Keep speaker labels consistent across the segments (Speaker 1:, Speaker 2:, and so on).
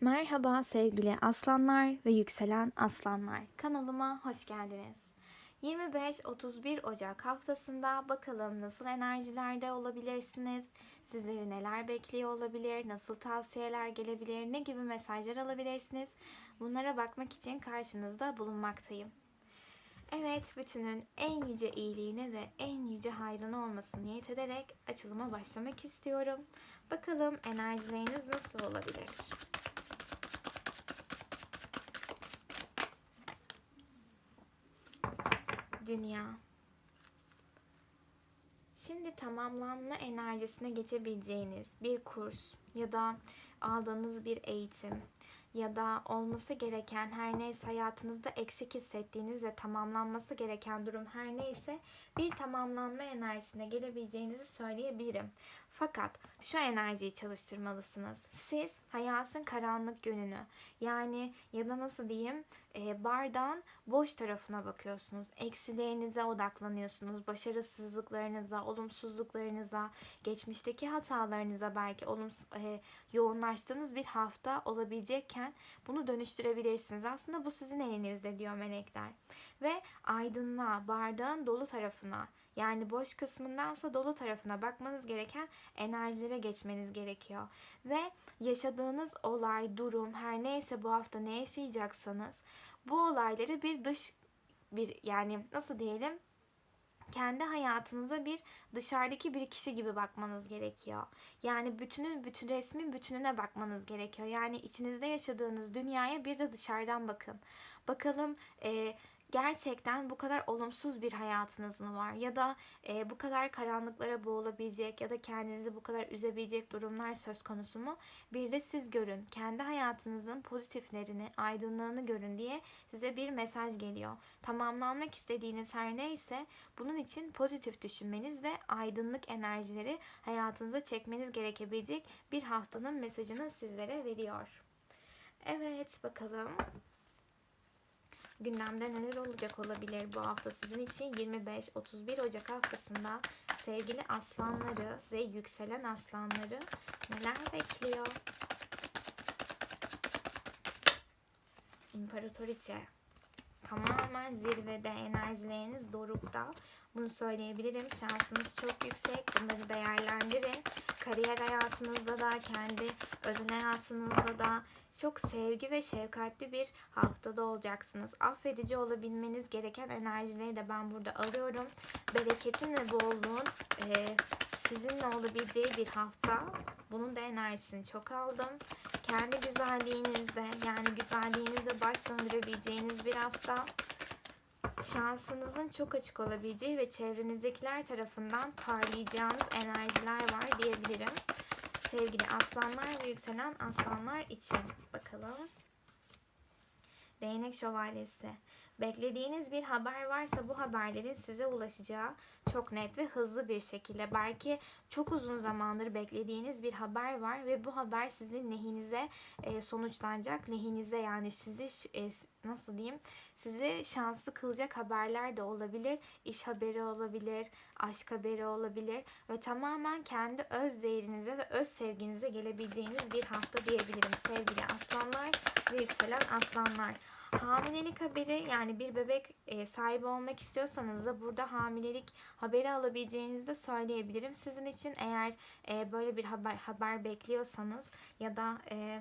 Speaker 1: Merhaba sevgili aslanlar ve yükselen aslanlar. Kanalıma hoş geldiniz. 25-31 Ocak haftasında bakalım nasıl enerjilerde olabilirsiniz? Sizleri neler bekliyor olabilir? Nasıl tavsiyeler gelebilir? Ne gibi mesajlar alabilirsiniz? Bunlara bakmak için karşınızda bulunmaktayım. Evet, bütünün en yüce iyiliğine ve en yüce hayrına olmasını niyet ederek açılıma başlamak istiyorum. Bakalım enerjileriniz nasıl olabilir? Dünya. Şimdi tamamlanma enerjisine geçebileceğiniz bir kurs ya da aldığınız bir eğitim ya da olması gereken her neyse hayatınızda eksik hissettiğiniz ve tamamlanması gereken durum her neyse bir tamamlanma enerjisine gelebileceğinizi söyleyebilirim. Fakat şu enerjiyi çalıştırmalısınız. Siz hayatın karanlık yönünü yani ya da nasıl diyeyim e, bardağın boş tarafına bakıyorsunuz. Eksilerinize odaklanıyorsunuz. Başarısızlıklarınıza, olumsuzluklarınıza, geçmişteki hatalarınıza belki olumsuz, e, yoğunlaştığınız bir hafta olabilecekken bunu dönüştürebilirsiniz. Aslında bu sizin elinizde diyor melekler. Ve aydınlığa, bardağın dolu tarafına yani boş kısmındansa dolu tarafına bakmanız gereken enerjilere geçmeniz gerekiyor. Ve yaşadığınız olay, durum her neyse bu hafta ne yaşayacaksanız bu olayları bir dış bir yani nasıl diyelim kendi hayatınıza bir dışarıdaki bir kişi gibi bakmanız gerekiyor. Yani bütünün bütün resmin bütününe bakmanız gerekiyor. Yani içinizde yaşadığınız dünyaya bir de dışarıdan bakın. Bakalım e, gerçekten bu kadar olumsuz bir hayatınız mı var? Ya da e, bu kadar karanlıklara boğulabilecek ya da kendinizi bu kadar üzebilecek durumlar söz konusu mu? Bir de siz görün. Kendi hayatınızın pozitiflerini, aydınlığını görün diye size bir mesaj geliyor. Tamamlanmak istediğiniz her neyse bunun için pozitif düşünmeniz ve aydınlık enerjileri hayatınıza çekmeniz gerekebilecek bir haftanın mesajını sizlere veriyor. Evet bakalım gündemde neler olacak olabilir bu hafta sizin için 25-31 Ocak haftasında sevgili aslanları ve yükselen aslanları neler bekliyor? İmparatoriçe tamamen zirvede enerjileriniz dorukta. Bunu söyleyebilirim. Şansınız çok yüksek. Bunları değerlendirin. Kariyer hayatınızda da, kendi özel hayatınızda da çok sevgi ve şefkatli bir haftada olacaksınız. Affedici olabilmeniz gereken enerjileri de ben burada alıyorum. Bereketin ve bolluğun e, sizinle olabileceği bir hafta. Bunun da enerjisini çok aldım. Kendi güzelliğinizde yani güzelliğinizde baş döndürebileceğiniz bir hafta şansınızın çok açık olabileceği ve çevrenizdekiler tarafından parlayacağınız enerjiler var diyebilirim. Sevgili aslanlar ve yükselen aslanlar için bakalım. Değnek şövalyesi. Beklediğiniz bir haber varsa bu haberlerin size ulaşacağı çok net ve hızlı bir şekilde belki çok uzun zamandır beklediğiniz bir haber var ve bu haber sizin lehinize e, sonuçlanacak. Lehinize yani sizi e, nasıl diyeyim sizi şanslı kılacak haberler de olabilir. İş haberi olabilir, aşk haberi olabilir ve tamamen kendi öz değerinize ve öz sevginize gelebileceğiniz bir hafta diyebilirim sevgili aslanlar ve yükselen aslanlar. Hamilelik haberi yani bir bebek e, sahibi olmak istiyorsanız da burada hamilelik haberi alabileceğinizi de söyleyebilirim. Sizin için eğer e, böyle bir haber haber bekliyorsanız ya da e,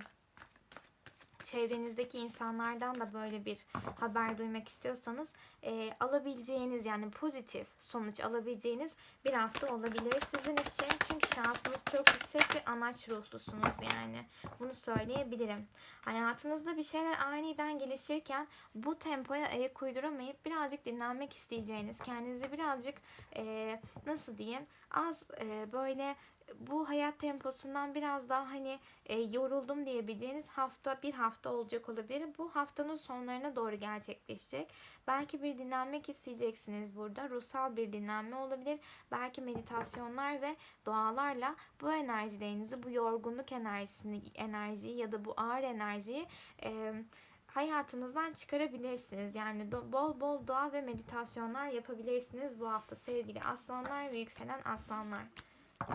Speaker 1: çevrenizdeki insanlardan da böyle bir haber duymak istiyorsanız e, alabileceğiniz yani pozitif sonuç alabileceğiniz bir hafta olabilir sizin için. Çünkü şansınız çok yüksek ve anaç ruhlusunuz yani. Bunu söyleyebilirim. Hayatınızda bir şeyler aniden gelişirken bu tempoya ayak uyduramayıp birazcık dinlenmek isteyeceğiniz, kendinizi birazcık e, nasıl diyeyim az e, böyle bu hayat temposundan biraz daha hani e, yoruldum diyebileceğiniz hafta bir hafta olacak olabilir. Bu haftanın sonlarına doğru gerçekleşecek. Belki bir dinlenmek isteyeceksiniz burada. Ruhsal bir dinlenme olabilir. Belki meditasyonlar ve dualarla bu enerjilerinizi, bu yorgunluk enerjisini, enerjiyi ya da bu ağır enerjiyi e, hayatınızdan çıkarabilirsiniz. Yani bol bol dua ve meditasyonlar yapabilirsiniz bu hafta sevgili aslanlar ve yükselen aslanlar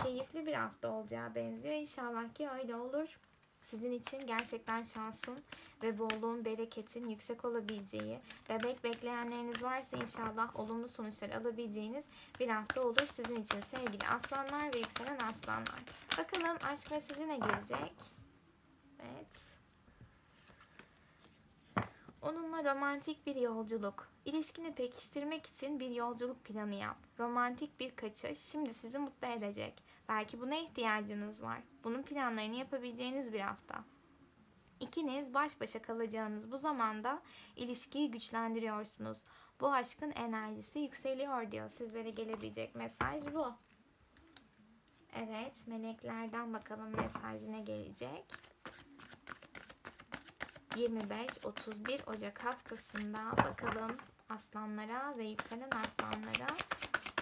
Speaker 1: keyifli bir hafta olacağı benziyor. İnşallah ki öyle olur. sizin için gerçekten şansın ve bolluğun, bereketin yüksek olabileceği, bebek bekleyenleriniz varsa inşallah olumlu sonuçlar alabileceğiniz bir hafta olur sizin için sevgili aslanlar ve yükselen aslanlar. Bakalım aşk mesajı ne gelecek? Evet. Onunla romantik bir yolculuk. İlişkini pekiştirmek için bir yolculuk planı yap. Romantik bir kaçış şimdi sizi mutlu edecek. Belki buna ihtiyacınız var. Bunun planlarını yapabileceğiniz bir hafta. İkiniz baş başa kalacağınız bu zamanda ilişkiyi güçlendiriyorsunuz. Bu aşkın enerjisi yükseliyor diyor. Sizlere gelebilecek mesaj bu. Evet, meleklerden bakalım mesaj ne gelecek. 25-31 Ocak haftasında bakalım aslanlara ve yükselen aslanlara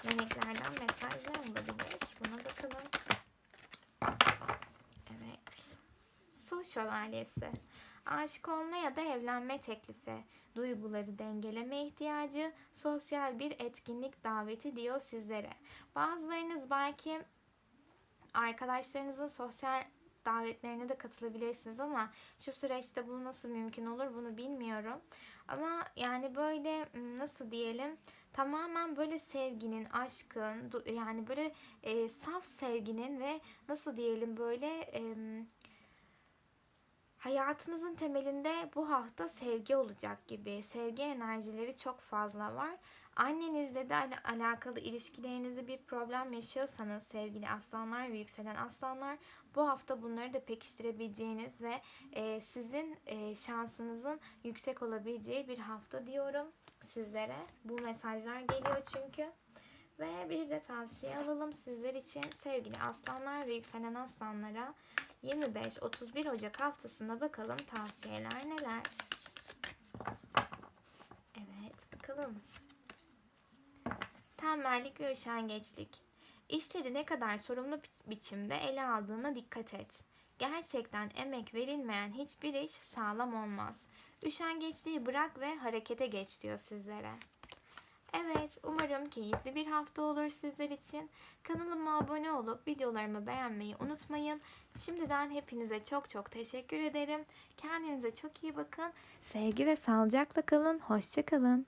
Speaker 1: meleklerden mesajlar olabilir. Buna bakalım. Evet. Su şövalyesi. Aşık olma ya da evlenme teklifi, duyguları dengeleme ihtiyacı, sosyal bir etkinlik daveti diyor sizlere. Bazılarınız belki arkadaşlarınızın sosyal davetlerine de katılabilirsiniz ama şu süreçte bu nasıl mümkün olur bunu bilmiyorum. Ama yani böyle nasıl diyelim tamamen böyle sevginin, aşkın yani böyle e, saf sevginin ve nasıl diyelim böyle e, hayatınızın temelinde bu hafta sevgi olacak gibi. Sevgi enerjileri çok fazla var. Annenizle de al- alakalı ilişkilerinizde bir problem yaşıyorsanız sevgili aslanlar ve yükselen aslanlar bu hafta bunları da pekiştirebileceğiniz ve e, sizin e, şansınızın yüksek olabileceği bir hafta diyorum sizlere. Bu mesajlar geliyor çünkü. Ve bir de tavsiye alalım sizler için sevgili aslanlar ve yükselen aslanlara 25-31 Ocak haftasında bakalım tavsiyeler neler. Evet bakalım. Tembellik ve üşengeçlik. İşleri ne kadar sorumlu bi- biçimde ele aldığına dikkat et. Gerçekten emek verilmeyen hiçbir iş sağlam olmaz. Üşengeçliği bırak ve harekete geç diyor sizlere. Evet, umarım keyifli bir hafta olur sizler için. Kanalıma abone olup videolarımı beğenmeyi unutmayın. Şimdiden hepinize çok çok teşekkür ederim. Kendinize çok iyi bakın. Sevgi ve sağlıcakla kalın. Hoşçakalın.